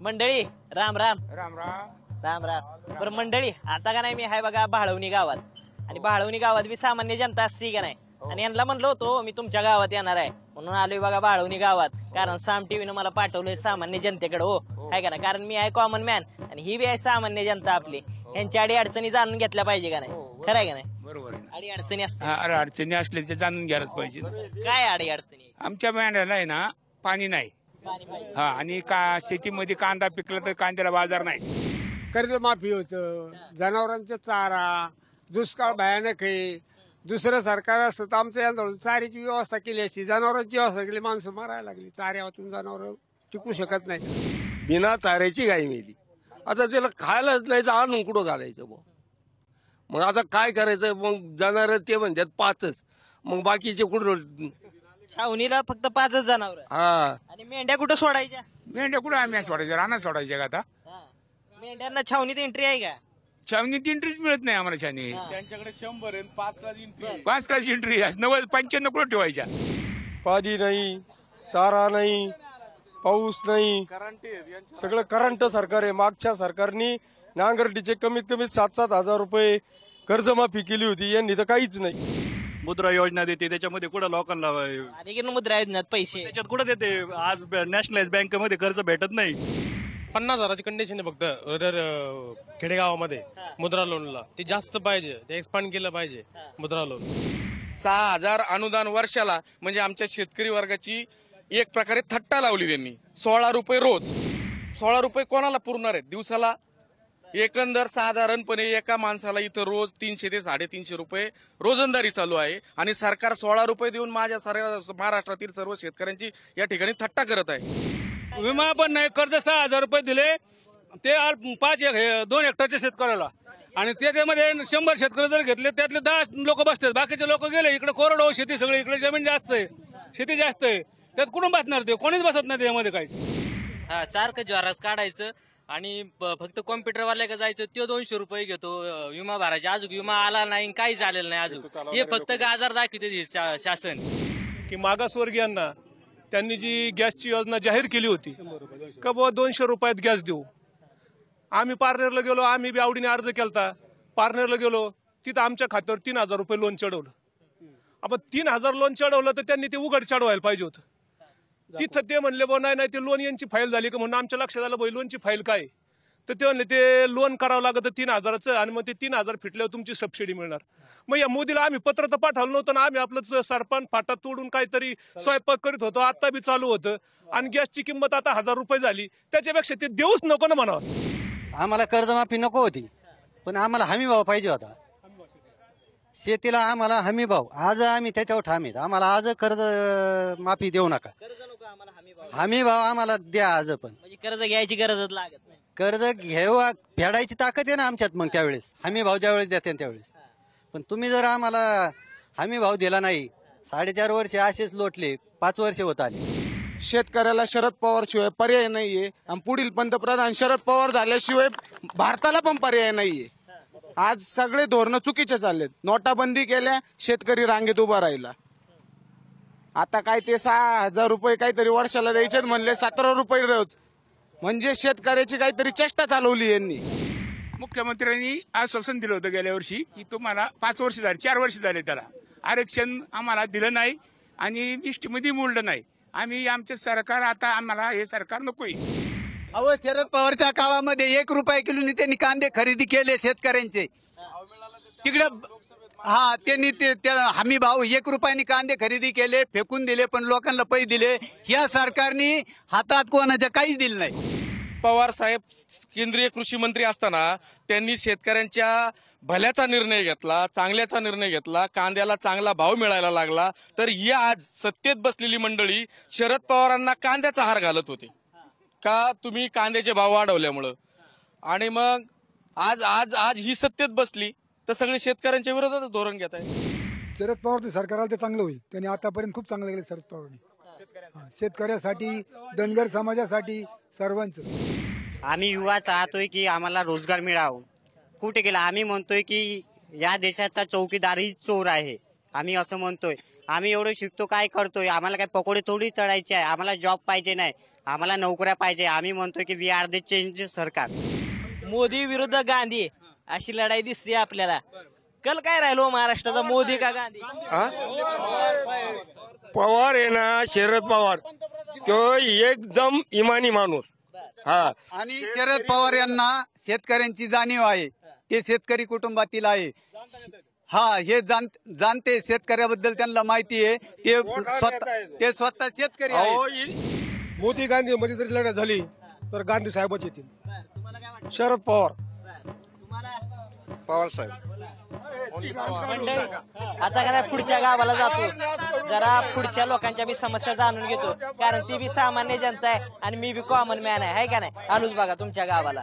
मंडळी राम राम. राम राम. राम राम. बरं मंडळी आता का नाही मी आहे बघा भाळवणी गावात. आणि भाळवणी गावात बी सामान्य जनता असती का नाही? आणि यांना म्हणलो होतो मी तुमच्या गावात येणार आहे. म्हणून आलोय बघा बाळवणी गावात. कारण साम टीव्हीनं मला पाठवलंय सामान्य जनतेकडे हो. आहे का ना कारण मी आहे कॉमन मॅन आणि ही बी आहे सामान्य जनता आपली. यांच्या अडी अडचणी जाणून घेतल्या पाहिजे का नाही? खरं आहे का नाही? बरोबर आहे अडी अडचणी असतात हा, अडचणी असले ते जाणून घ्यायलाच पाहिजे. काय अडी अडचणी? आमच्या मेंढ्याला आहे ना पाणी नाही. हा आणि का शेतीमध्ये कांदा पिकला तर कांद्याला बाजार नाही. कर्जमाफी होतं जनावरांचा चारा दुष्काळ भयानक आहे. दुसरं सरकार असतं तर आमचं यांच्याकडून चाऱ्याची व्यवस्था केली असती जनावरांची व्यवस्था केली माणसं मारायला लागली. चाऱ्यातून जनावर टिकू शकत नाही. बिना चाऱ्याची गाय मेली. आता त्याला खायलाच नाही तर आणून कुठं घालायचं मग? मग आता काय करायचं? मग जाणार ते म्हणतात पाचच. मग बाकीचे कुठं छावणीला फक्त पाचच जनावर हा. आणि मेंढ्या कुठं सोडायच्या? मेंढ्या कुठं आम्ही सोडायच्या रानात सोडायच्या का आता? हा. मेंढ्यांना छावणीत एंट्री आहे का? छावणीत एंट्रीच मिळत नाही आम्हाला छावणी. त्यांच्याकडे शंभर आहे पाच तास एंट्री पाच तास एंट्री नव्वद पंच्याण्णव कुठं ठेवायच्या? पाणी नाही चारा नाही पाऊस नाही. सगळं करंट सरकार आहे. मागच्या सरकारनी नांगरटीचे कमीत कमी सात सात हजार रुपये कर्जमाफी केली होती. यांनी तर काहीच नाही. मुद्रा योजना देते त्याच्यामध्ये कुठं लोकांना आणि की मुद्रा योजनेत पैसे. त्याच्यात कुठं देते? आज नॅशनलाइज बँकेमध्ये कर्ज भेटत नाही. पन्नास हजाराची कंडिशन आहे फक्त खेडेगावामध्ये मुद्रा लोनला ते जास्त पाहिजे ते एक्सपांड केलं पाहिजे मुद्रा लोन सहा हजार अनुदान वर्षाला म्हणजे आमच्या शेतकरी वर्गाची एक प्रकारे थट्टा लावली त्यांनी. सोळा रुपये रोज. सोळा रुपये कोणाला पुरणार आहेत? दिवसाला एकंदर साधारणपणे एका माणसाला इथं रोज तीनशे ते साडेतीनशे रुपये रोजंदारी चालू आहे आणि सरकार सोळा रुपये देऊन माझ्या सर्व महाराष्ट्रातील सर्व शेतकऱ्यांची या ठिकाणी थट्टा करत आहे. विमा पण नाही कर्ज सहा हजार रुपये दिले. ते अल्प- पाच एक हे- दोन हेक्टरच्या शेतकऱ्याला. आणि त्याच्यामध्ये शंभर शेतकरी जर घेतले त्यातले दहा लोक बसतात. बाकीचे लोक गेले इकडे कोरडो शेती सगळी इकडे जमीन जास्त आहे. शेती जास्त आहे. त्यात कुठून बसणार ते? कोणीच बसत नाही त्यामध्ये काहीच. हा सारखं ज्वारास काढायचं. आणि ब- फक्त कॉम्प्युटरवाल्या का जायचं तो दोनशे रुपये घेतो अं, विमा भरायचा. अजून विमा आला नाही काही झालेलं नाही अजून. हे फक्त गाजार दाखवते हे शा- शासन. की मागासवर्गीयांना त्यांनी जी गॅसची योजना जाहीर केली होती का बुवा दोनशे रुपयात गॅस देऊ? आम्ही पार्टनरला गेलो आम्ही बी आवडीने अर्ज केलता. पार्टनरला गेलो तिथं आमच्या खात्यावर तीन हजार रुपये लोन चढवलं. आपण तीन हजार लोन चढवलं तर त्यांनी ते उघड चढवायला पाहिजे होतं. तिथं ते म्हणले बुवा नाही नाही ते लोन यांची फाईल झाली का? म्हणून आमच्या लक्षात आलं बाई लोनची फाईल काय? तर ते म्हणले ते लोन करावं लागतं तीन हजाराचं आणि मग ते तीन हजार फिटल्यावर तुमची सबसिडी मिळणार. मग या मोदीला आम्ही पत्र तर पाठवलं नव्हतं ना आम्ही आपलं सरपंच फाटा तोडून काहीतरी स्वयंपाक करीत होतो. आता बी चालू होतं. आणि गॅसची किंमत आता हजार रुपये झाली. त्याच्यापेक्षा ते देऊच नको ना म्हणावं. आम्हाला कर्जमाफी नको होती. पण आम्हाला हमी भाव पाहिजे होता. शेतीला आम्हाला हमी भाव. आज आम्ही त्याच्यावर ठाम आहेत. आम्हाला आज कर्ज अं, माफी देऊ नका. कर्ज नको आम्हाला हमी भाव. हमी भाव आम्हाला द्या आज पण. म्हणजे कर्ज घ्यायची गरजच लागत नाही. कर्ज घेऊ फेडायची ताकद आहे ना आमच्यात मग त्यावेळेस. हमी भाव ज्यावेळेस देते त्यावेळेस. पण तुम्ही जर आम्हाला हमी भाव दिला नाही साडेचार वर्ष असेच लोटले पाच वर्ष होत आले. शेतकऱ्याला शरद पवार शिवाय पर्याय नाहीये. आणि पुढील पंतप्रधान शरद पवार झाल्याशिवाय भारताला पण पर्याय नाहीये. आज सगळे धोरणं चुकीचे चाललेत. नोटाबंदी केल्या शेतकरी रांगेत उभा राहिला. आता काय ते सहा हजार रुपये काहीतरी वर्षाला द्यायचे म्हणले सतरा रुपये रोज. म्हणजे शेतकऱ्याची काहीतरी चेष्टा चालवली यांनी. मुख्यमंत्र्यांनी आश्वासन दिलं होतं गेल्या वर्षी की तुम्हाला पाच वर्ष झाले चार वर्ष झाले त्याला. आरक्षण आम्हाला दिलं नाही आणि इष्टमध्ये मोडलं नाही. आम्ही आमचे सरकार आता आम्हाला हे सरकार नकोय. अहो शरद पवारच्या काळामध्ये एक रुपया किलोनी त्यांनी कांदे खरेदी केले शेतकऱ्यांचे. तिकडे हा त्यांनी ते त्या हमी भाव एक रुपयाने कांदे खरेदी केले फेकून दिले पण लोकांना पैसे दिले. या सरकारने हातात कोणाच्या काहीच दिलं नाही. पवार साहेब केंद्रीय कृषी मंत्री असताना त्यांनी शेतकऱ्यांच्या भल्याचा निर्णय घेतला चांगल्याचा निर्णय घेतला कांद्याला चांगला भाव मिळायला लागला. तर ही आज सत्तेत बसलेली मंडळी शरद पवारांना कांद्याचा हार घालत होते. का तुम्ही कांद्याचे भाव वाढवल्यामुळं? आणि मग आज आज आज ही सत्तेत बसली तर सगळे शेतकऱ्यांच्या विरोधात धोरण घेत आहे. शरद पवार सरकार आलं ते चांगलं होईल. त्यांनी आतापर्यंत खूप चांगलं केलं शरद पवारांनी. शेतकऱ्यासाठी धनगर समाजासाठी सर्वांच. आम्ही युवा चाहतोय की आम्हाला रोजगार मिळावं. कुठे गेला? आम्ही म्हणतोय की या देशाचा चौकीदार ही चोर आहे. आम्ही असं म्हणतोय. आम्ही एवढं शिकतो काय करतोय? आम्हाला काय पकोडे थोडी तळायचे आहे. आम्हाला जॉब पाहिजे नाही. आम्हाला नोकऱ्या पाहिजे. आम्ही म्हणतोय की वी आर द चेंज सरकार. मोदी विरुद्ध गांधी अशी लढाई दिसते आपल्याला. कल काय राहिलो महाराष्ट्राचा? मोदी का गांधी? पवार आहे ना शरद पवार. तो एकदम इमानी माणूस. हा. आणि शरद पवार यांना शेतकऱ्यांची जाणीव आहे. ते शेतकरी कुटुंबातील आहे. हा हे जाण जाणते. शेतकऱ्याबद्दल त्यांना माहिती आहे. ते स्वतः ते स्वतः शेतकरी मोदी गांधी मध्ये जरी लढत झाली तर गांधी साहेबच येतील. शरद पवार. पवार साहेब. आता का नाही पुढच्या गावाला जातो. जरा पुढच्या लोकांच्या मी समस्या जाणून घेतो. कारण ती बी सामान्य जनता आहे आणि मी बी कॉमन मॅन आहे. हाय का नाही? अनुज बघा तुमच्या गावाला.